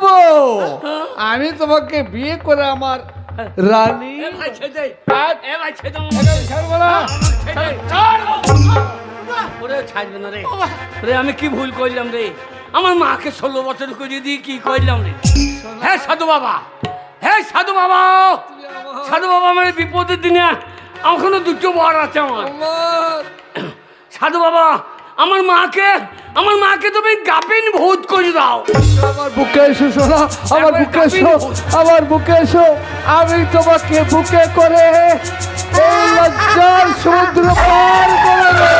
দেব। আমি তোমাকে বিয়ে করে আমার রানী রে। আমি কি ভুল করলাম রে? আমার মাকে ষোলো বছর করে দিয়ে কি করলাম রে? হ্যাঁ সাধু বাবা হ্যাঁ সাধু বাবা সাধু বাবা আমার বিপদের দিনে এখনও দুটো বর আছে আমার। সাধু বাবা আমার মাকে আমার মাকে তুমি গাপিন ভূত করে দাও। আমার বুকে এসো সোনা আমার বুকে এসো আমার বুকে এসো আমি তোমাকে বুকে করে এই লজ্জার সমুদ্র পার করে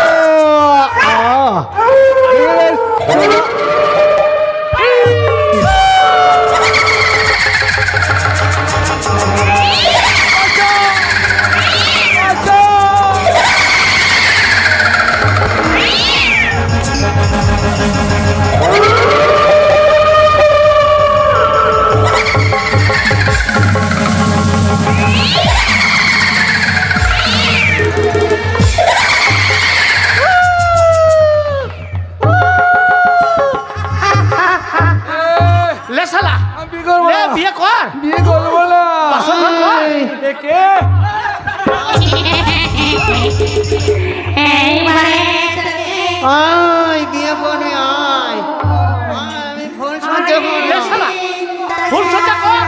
ফুল সজ্জা কর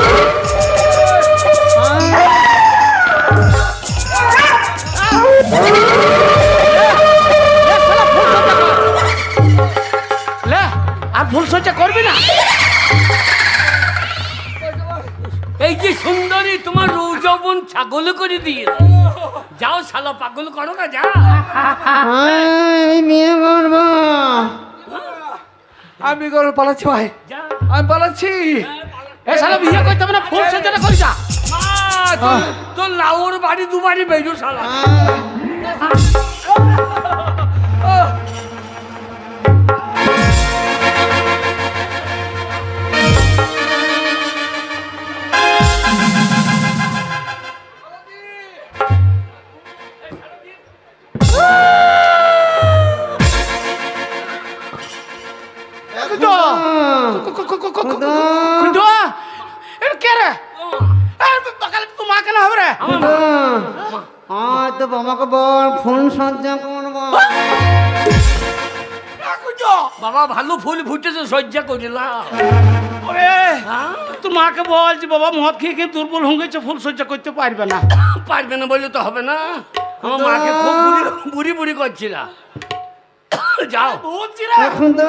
এই যে সুন্দরী তোমার রৌজবন ছাগল করে দিয়ে যাও শালা পাগল করো না যা আয়, আমি বিয়ে করব আমি করব পালাচ্ছি ভাই। যা। আমি পালাচ্ছি। এ শালা বিয়ে করতে হবে না ফুল সজ্জাটা করি যা। তোর- তোর লাউর বাড়ি দু বাড়ি বেরো শালা মা। তো বাবাকে বল ফোন সহ্য করব বাবা ভালো ফুল ফুটেছে সজ্জা করিলা। ওরে হ্যাঁ? তোর মাকে বল যে বাবা মদ খেয়ে খেয়ে দুর্বল হয়ে গেছে ফুল সজ্জা করতে পারবে না। পারবে না বললে তো হবে না। আমার মাকে খুব বুড়ি বুড়ি বুড়ি করছিল। যাও। এখন তো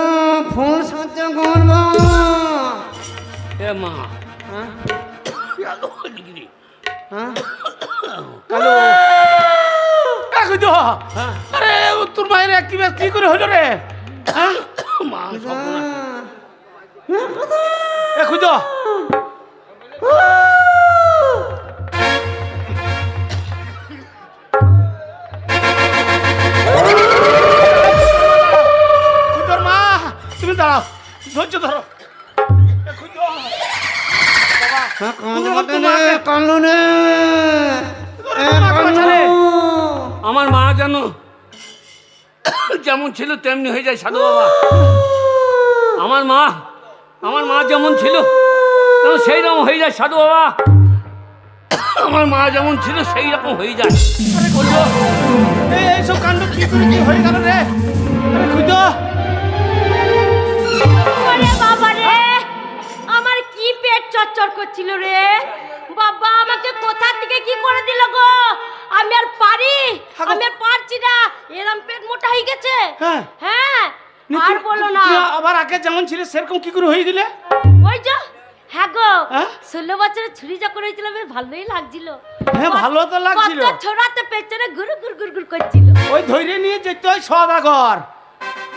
ফোন সহ্য করব এ মা। হ্যাঁ? ডিগ্রি। হ্যাঁ? কালো এ কুদো আরে তোর মায়ের কি কি করে হলো রে হ্যাঁ মা সর্বনাশ। এ মা তুমি দাঁড়াও ধৈর্য ধরো আমার মা যেন যেমন ছিল তেমনি হয়ে যায় সাধু বাবা। আমার মা আমার মা যেমন ছিল সেই রকম হয়ে যায় সাধু বাবা। আমার মা যেমন ছিল সেই রকম হয়ে যায়। আরে কুদো এই এইসব কাণ্ড কি করে কি হয়ে গেল রে? আরে করছিল রে? বাবা আমাকে কোথা থেকে কি করে দিল গো? আমি আর পারি আমি আর পারছি না। এরম পেট মোটা হয়ে গেছে। হ্যাঁ। হ্যাঁ আর বলো না। আবার আগে যেমন ছিল সেরকম কি করে হয়ে গেলে ওই যে হ্যাঁ গো হ্যাঁ? ষোলো বছরের ছুরি যখন হয়েছিল বেশ ভালোই লাগছিল। হ্যাঁ ভালো তো লাগছিল। ছোড়াতে পেছনে ঘুর করছিল। ওই ধৈর্য নিয়ে যেত ওই সদাগর।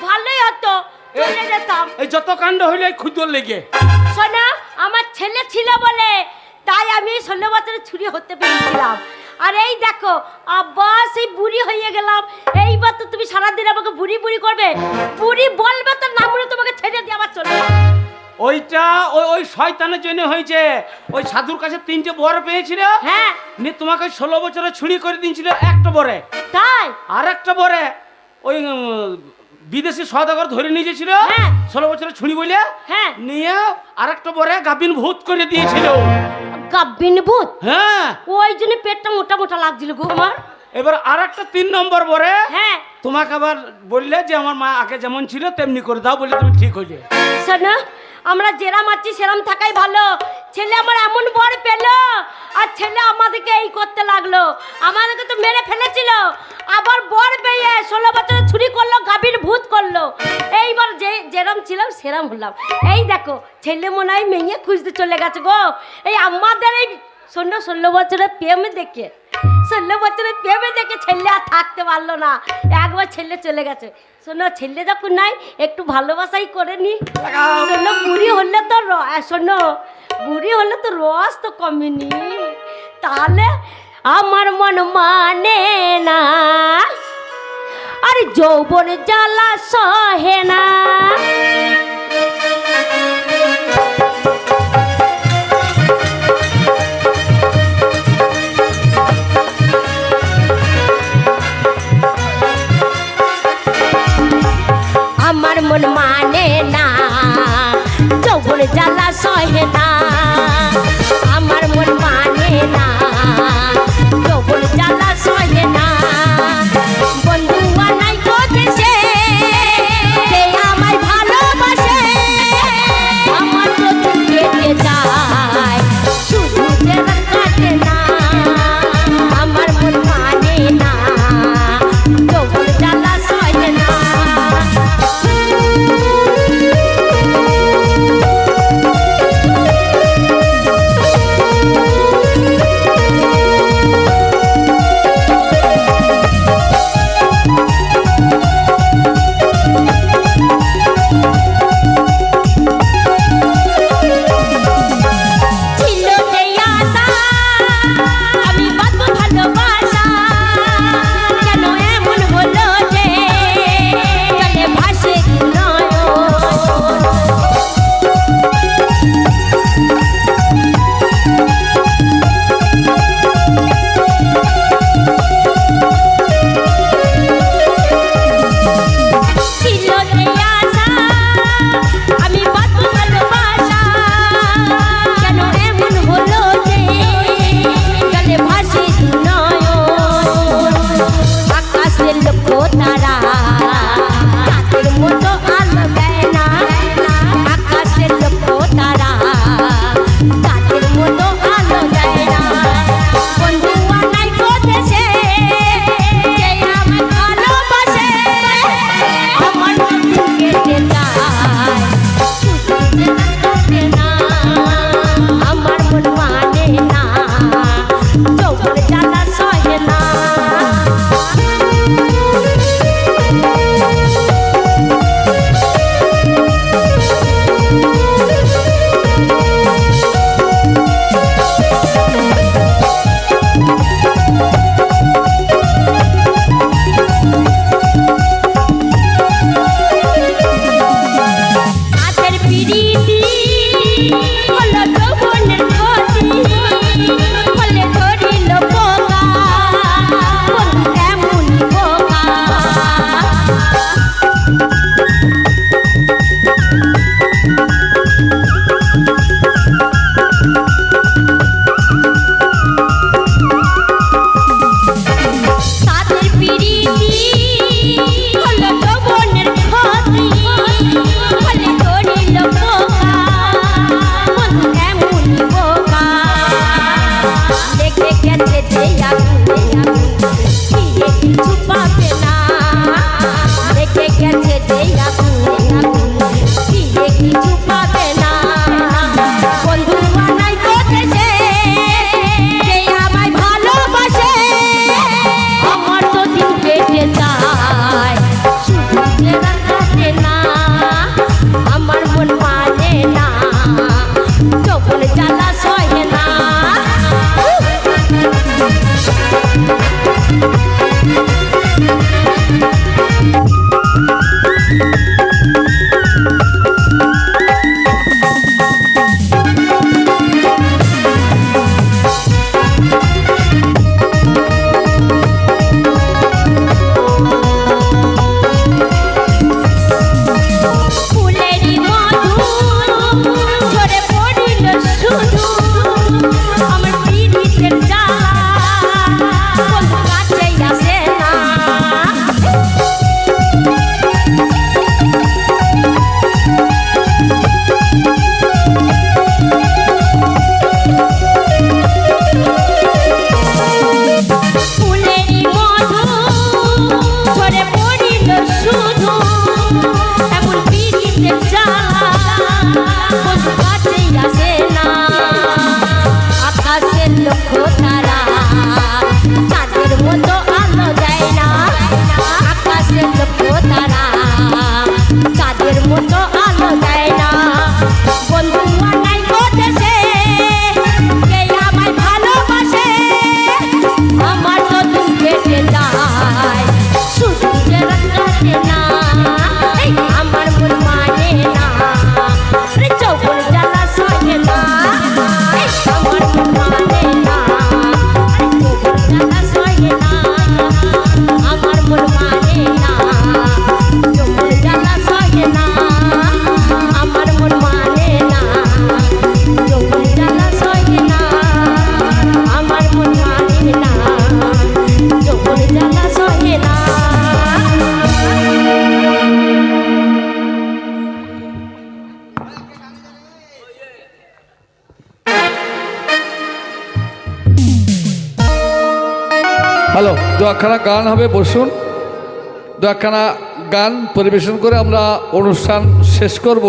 ভালোই হতো। চলে যেতাম। এই যত কাণ্ড হইলে ক্ষুদ্র লেগে। শোনো আমার ছেলে ছিল বলে তাই আমি ষোলো বছরের ছুরি হতে পেরেছিলাম। আর এই দেখো আবার সেই বুড়ি হয়ে গেলাম। এইবার তো তুমি সারাদিন আমাকে বুড়ি বুড়ি করবে। বুড়ি বলবে তো না বলে তোমাকে ছেড়ে দিয়ে আবার চলে ওইটা ওই ওই শয়তানের জন্য হয়েছে। ওই সাধুর কাছে তিনটে বর পেয়েছিল। হ্যাঁ। নিয়ে তোমাকে ষোলো বছরে ছুরি করে দিয়েছিল একটা বরে। তাই? আর একটা বরে। ওই বিদেশি সদাগর ধরে নিয়ে গেছিল হ্যাঁ। ষোলো বছরের ছুঁড়ি বলে হ্যাঁ। নিয়ে আরেকটা বরে গাবিন ভূত করে দিয়েছিল। গাব্বিন ভূত? হ্যাঁ। ওই জন্য পেটটা মোটা মোটা লাগছিল গো আমার। এবার আর একটা তিন নম্বর বরে হ্যাঁ। তোমাকে আবার বললে যে আমার মা আগে যেমন ছিল তেমনি করে দাও বলে তুমি ঠিক হইলে। শোনো আমরা যেরাম আছি সেরাম থাকাই ভালো। ছেলে আমার এমন বর পেল আর ছেলে আমাদেরকে এই করতে লাগল। আমাদেরকে তো মেরে ফেলেছিল। আবার বর পেয়ে ষোলো বছরে ছুরি করল গাভীর ভূত করল। এইবার যে যেরম ছিলাম সেরম হলাম। এই দেখো ছেলে মনে হয় মেয়ে খুঁজতে চলে গেছে গো। এই আমাদের এই শোনো ষোলো বছরের প্রেম দেখে ষোলো বছরের প্রেমে দেখে ছেলে আর থাকতে পারল না। একবার ছেলে চলে গেছে। শোনো ছেলে যখন নাই একটু ভালোবাসাই করে নি। শোনো বুড়ি হলে তো শোনো বুড়ি হলে তো রস তো কমেনি। তাহলে আমার মন মানে না। আর যৌবন জ্বালা সহে না। আমার মন মানে না। যৌবন জ্বালা সহে না। না হ্যালো দু একখানা গান হবে, বসুন। দু একখানা গান পরিবেশন করে আমরা অনুষ্ঠান শেষ করব।